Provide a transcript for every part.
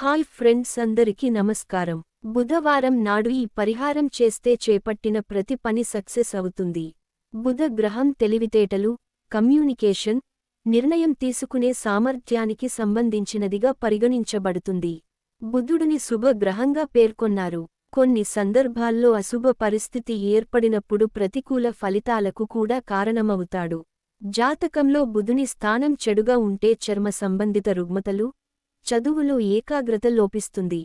Hi friends అందరికీ నమస్కారం. బుధవారం నాడు ఈ పరిహారం చేస్తే చేపట్టిన ప్రతి పని సక్సెస్ అవుతుంది. బుధ గ్రహం తెలివితేటలు కమ్యూనికేషన్ నిర్ణయం తీసుకునే సామర్థ్యానికి సంబంధించినదిగా పరిగణించబడుతుంది. బుధుడిని శుభ గ్రహంగా పేర్కొన్నారు. కొన్ని సందర్భాల్లో అశుభ పరిస్థితి ఏర్పడినప్పుడు ప్రతికూల ఫలితాలకు కూడా కారణమవుతాడు. జాతకంలో బుధుని స్థానం చెడుగా ఉంటే చర్మ సంబంధిత రుగ్మతలు చదువులో ఏకాగ్రత లోపిస్తుంది.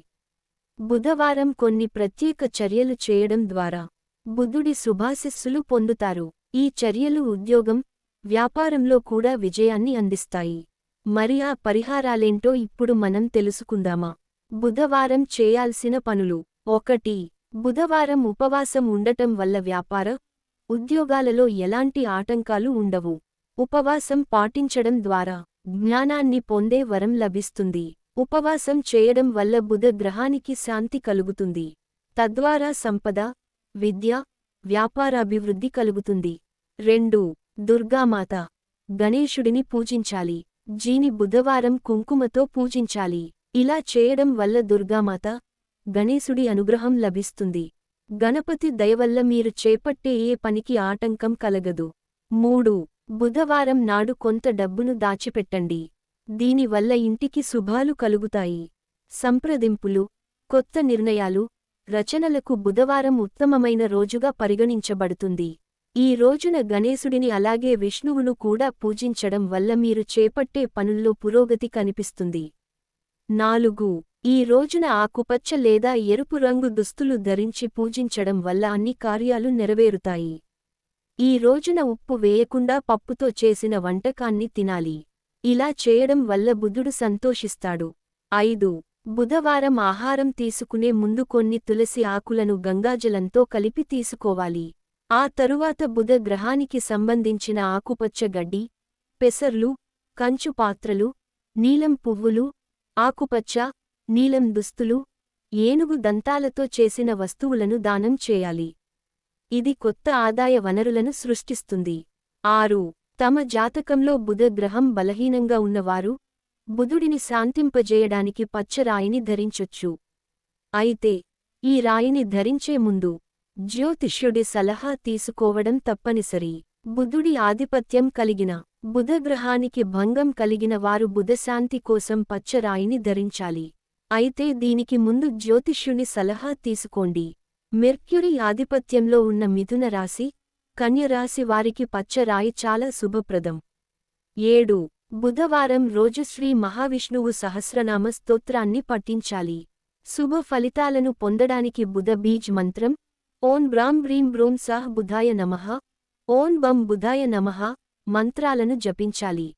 బుధవారం కొన్ని ప్రత్యేక చర్యలు చేయడం ద్వారా బుద్ధుడి శుభాశిస్సులు పొందుతారు. ఈ చర్యలు ఉద్యోగం వ్యాపారంలో కూడా విజయాన్ని అందిస్తాయి. మరి ఆ పరిహారాలేంటో ఇప్పుడు మనం తెలుసుకుందామా? బుధవారం చేయాల్సిన పనులు. ఒకటి బుధవారం ఉపవాసం ఉండటం వల్ల వ్యాపార ఉద్యోగాలలో ఎలాంటి ఆటంకాలు ఉండవు. ఉపవాసం పాటించడం ద్వారా జ్ఞానాన్ని పొందే వరం లభిస్తుంది. ఉపవాసం చేయడం వల్ల బుధ గ్రహానికి శాంతి కలుగుతుంది. తద్వారా సంపద విద్య వ్యాపారాభివృద్ధి కలుగుతుంది. రెండు దుర్గామాత. గణేశుడిని పూజించాలి. జీని బుధవారం కుంకుమతో పూజించాలి. ఇలా చేయడం వల్ల దుర్గామాత గణేశుడి అనుగ్రహం లభిస్తుంది. గణపతి దయవల్ల మీరు చేపట్టే ఏ పనికి ఆటంకం కలగదు. మూడు బుధవారం నాడు కొంత డబ్బును దాచిపెట్టండి. దీనివల్ల ఇంటికి శుభాలు కలుగుతాయి. సంప్రదింపులు కొత్త నిర్ణయాలు రచనలకు బుధవారం ఉత్తమమైన రోజుగా పరిగణించబడుతుంది. ఈ రోజున గణేశుడిని అలాగే విష్ణువును కూడా పూజించడం వల్ల మీరు చేపట్టే పనుల్లో పురోగతి కనిపిస్తుంది. నాలుగు. ఈ రోజున ఆకుపచ్చ లేదా ఎరుపు రంగు దుస్తులు ధరించి పూజించడం వల్ల అన్ని కార్యాలు నెరవేరుతాయి. ఈ రోజున ఉప్పు వేయకుండా పప్పుతో చేసిన వంటకాన్ని తినాలి. ఇలా చేయడం వల్ల బుధుడు సంతోషిస్తాడు. ఐదు. బుధవారం ఆహారం తీసుకునే ముందు కొన్ని తులసి ఆకులను గంగాజలంతో కలిపి తీసుకోవాలి. ఆ తరువాత బుధ గ్రహానికి సంబంధించిన ఆకుపచ్చ గడ్డి పెసర్లు కంచు పాత్రలు నీలం పువ్వులు ఆకుపచ్చ నీలం దుస్తులు ఏనుగు దంతాలతో చేసిన వస్తువులను దానం చేయాలి. ఇది కొత్త ఆదాయ వనరులను సృష్టిస్తుంది. ఆరు. తమ జాతకంలో బుధ గ్రహం బలహీనంగా ఉన్నవారు బుధుడిని శాంతింపజేయడానికి పచ్చరాయిని ధరించొచ్చు. అయితే ఈ రాయిని ధరించే ముందు జ్యోతిష్యుడి సలహా తీసుకోవడం తప్పనిసరి. బుధుడి ఆధిపత్యం కలిగిన బుధగ్రహానికి భంగం కలిగిన వారు బుధశాంతి కోసం పచ్చరాయిని ధరించాలి. అయితే దీనికి ముందు జ్యోతిష్యుని సలహా తీసుకోండి. మెర్క్యురీ ఆధిపత్యంలో ఉన్న మిథున రాశి కన్యరాశి వారికి పచ్చరాయి చాలా శుభప్రదం. ఏడు. బుధవారం రోజు శ్రీ మహావిష్ణువు సహస్రనామ స్తోత్రాన్ని పఠించాలి. శుభ ఫలితాలను పొందడానికి బుధ బీజ్ మంత్రం ఓం బ్రాం బ్రీం బ్రూం సహ బుధాయ నమః ఓం బం బుధాయ నమః మంత్రాలను జపించాలి.